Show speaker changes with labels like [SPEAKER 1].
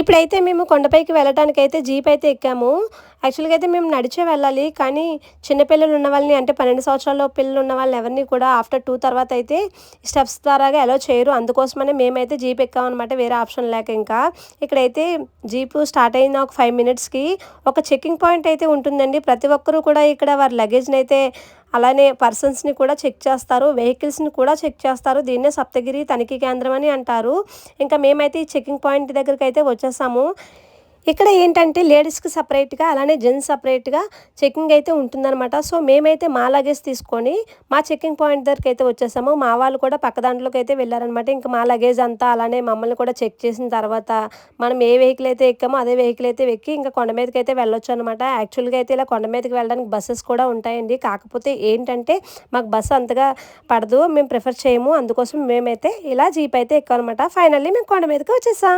[SPEAKER 1] ఇప్పుడైతే మేము కొండపైకి వెళ్ళడానికి అయితే జీప్ అయితే ఎక్కాము. యాక్చువల్గా అయితే మేము నడిచే వెళ్ళాలి కానీ చిన్నపిల్లలు ఉన్న వాళ్ళని అంటే పన్నెండు సంవత్సరాల పిల్లలు ఉన్న వాళ్ళని ఎవరిని కూడా ఆఫ్టర్ టూ తర్వాత అయితే స్టెప్స్ ద్వారాగా అలో చేయరు. అందుకోసమనే మేమైతే జీప్ ఎక్కామన్నమాట వేరే ఆప్షన్ లేక ఇంకా. ఇక్కడైతే జీపు స్టార్ట్ అయిన ఒక ఫైవ్ మినిట్స్కి ఒక చెక్కింగ్ పాయింట్ అయితే ఉంటుందండి. ప్రతి ఒక్కరూ కూడా ఇక్కడ వారి లగేజ్ని అయితే అలానే పర్సన్స్ని కూడా చెక్ చేస్తారు వెహికల్స్ని కూడా చెక్ చేస్తారు. దీన్నే సప్తగిరి తనిఖీ కేంద్రం అని అంటారు. ఇంకా మేమైతే ఈ చెక్కింగ్ పాయింట్ దగ్గరికి అయితే వచ్చేసాము. ఇక్కడ ఏంటంటే లేడీస్కి సపరేట్గా అలానే జెంట్స్ సపరేట్గా చెకింగ్ అయితే ఉంటుందన్నమాట. సో మేమైతే మా లగేజ్ తీసుకొని మా చెక్కింగ్ పాయింట్ దగ్గరికి అయితే వచ్చేసాము. మా వాళ్ళు కూడా పక్క దాంట్లోకి అయితే వెళ్ళారనమాట ఇంకా మా లగేజ్ అంతా అలానే మమ్మల్ని కూడా చెక్ చేసిన తర్వాత మనం ఏ వెహికల్ అయితే ఎక్కామో అదే వెహికల్ అయితే ఎక్కి ఇంకా కొండ మీదకి అయితే వెళ్ళొచ్చు అనమాట యాక్చువల్గా అయితే ఇలా కొండ మీదకి వెళ్ళడానికి బస్సెస్ కూడా ఉంటాయండి. కాకపోతే ఏంటంటే మాకు బస్సు అంతగా పడదు. మేము ప్రిఫర్ చేయము. అందుకోసం మేమైతే ఇలా జీప్ అయితే ఎక్కామన్నమాట. ఫైనల్లీ మేము కొండ మీదకి వచ్చేసాం.